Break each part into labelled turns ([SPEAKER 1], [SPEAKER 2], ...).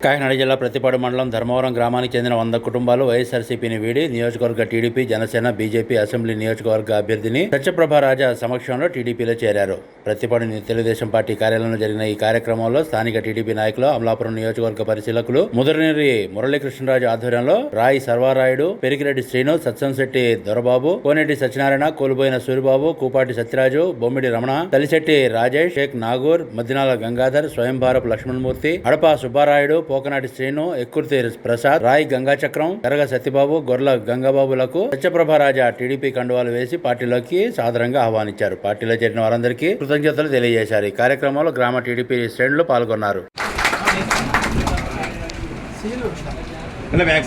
[SPEAKER 1] కాకినాడ జిల్లా ప్రతిపాడు మండలం ధర్మవరం గ్రామానికి చెందిన వంద కుటుంబాలు వైఎస్ఆర్సీపీని వీడి నియోజకవర్గ టీడీపీ జనసేన బీజేపీ అసెంబ్లీ నియోజకవర్గ అభ్యర్థిని సత్యప్రభ రాజా సమక్షంలో టీడీపీలో చేరారు. ప్రతిపాడు తెలుగుదేశం పార్టీ కార్యాలయంలో జరిగిన ఈ కార్యక్రమంలో స్థానిక టీడీపీ నాయకులు అమలాపురం నియోజకవర్గ పరిశీలకులు ముదరనేరి మురళీకృష్ణరాజు ఆధ్వర్యంలో రాయి సర్వారాయుడు పెరికిరెడ్డి శ్రీను సత్సంశెట్టి దొరబాబు కోనేటి సత్యనారాయణ కోల్పోయిన సూరిబాబు కూపాటి సత్యరాజు బొమ్మిడి రమణ తలిశెట్టి రాజేష్ షేక్ నాగూర్ మద్దినాల గంగాధర్ స్వయం భారప్ లక్ష్మణమూర్తి అడప సుబ్బారాయుడు పోకనాటి శ్రీను ఎక్కుర్తి ప్రసాద్ రాయి గంగాచక్రం కరగ సత్యబాబు గొర్ల గంగాబాబులకు సత్యప్రభ రాజా టీడీపీ కండువాలు వేసి పార్టీలోకి సాదరంగా ఆహ్వానించారు. పార్టీలో చేరిన వారందరికీ కృతజ్ఞతలు తెలియజేశారు. ఈ కార్యక్రమంలో గ్రామ టీడీపీ శ్రేణులు పాల్గొన్నారు.
[SPEAKER 2] అలా బ్యాక్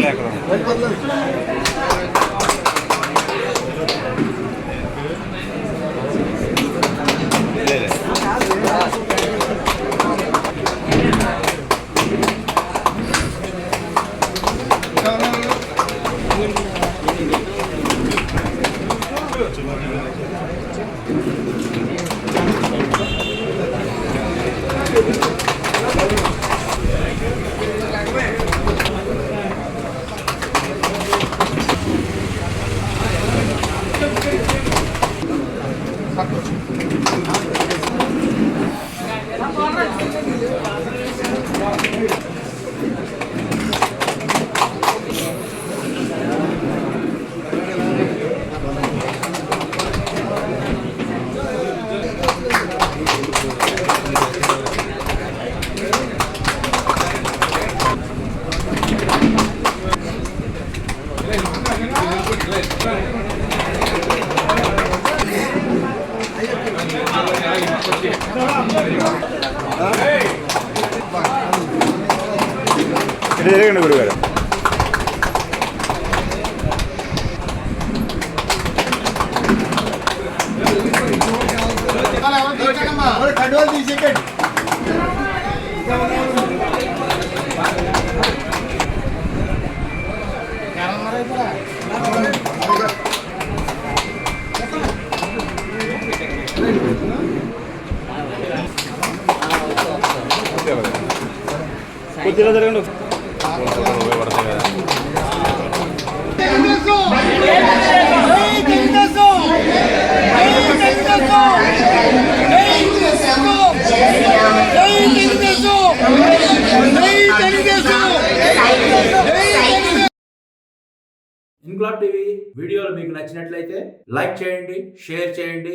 [SPEAKER 2] ലാക്കറാണ് ഇതിലേക്കുണ്ട്
[SPEAKER 3] ഗുരുവാരം കടുവ
[SPEAKER 2] కొద్దిగా జరగండి.
[SPEAKER 1] ఇన్క్లాబ్ టీవీ వీడియోలు మీకు నచ్చినట్లయితే లైక్ చేయండి షేర్ చేయండి.